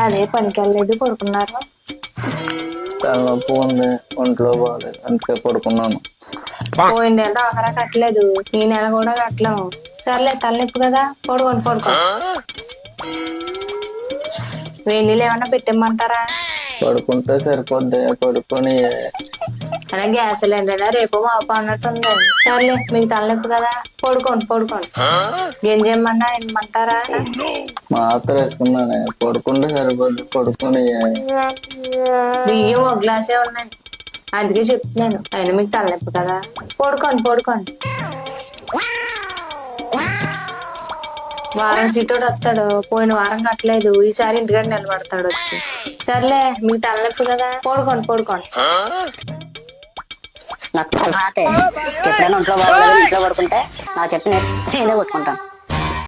అదే పనికి వెళ్ళలేదు పడుకున్నారు తలనొప్పి ఉంది ఒంట్లో బాగాలేదు అందుకే పడుకున్నాను. పోయిన నెల ఆఖరా కట్టలేదు ఈ నెల కూడా కట్టలేము. సర్లే తలనొప్పి కదా పడుకోండి పడుకో వేడి నీళ్ళు ఏమన్నా పెట్టిమ్మంటారా పడుకుంటే సరిపోద్ది పడుకొని అలా గ్యాస్ సిలిండర్ రేపు మాపు అన్నట్టుంది. సర్లే మీకు తలనొప్పి కదా? పడుకోండి పడుకోండి. ఏం చేయమన్నా ఏమంటారా మాత్ర వేసుకున్నాను పడుకుంటే సరిపోద్ది పడుకొని బియ్యం ఒక గ్లాసే ఉన్నాయి అందుకే చెప్తున్నాను అయినా మీకు తలనొప్పి కదా? పడుకోండి పడుకోండి. వారం సీటోడు వస్తాడు. పోయిన వారం కట్టలేదు. ఈసారి ఇంటికాడ నిలబడతాడు వచ్చి. సర్లే మీకు తలనొప్పి కదా? పడుకోండి పడుకోండి. నాకు తల రాతే ఎప్పుడైనా ఒంట్లో బాగోలేదు ఇంట్లో పడుకుంటే నాకు చెప్పిన నేనే కొట్టుకుంటాను.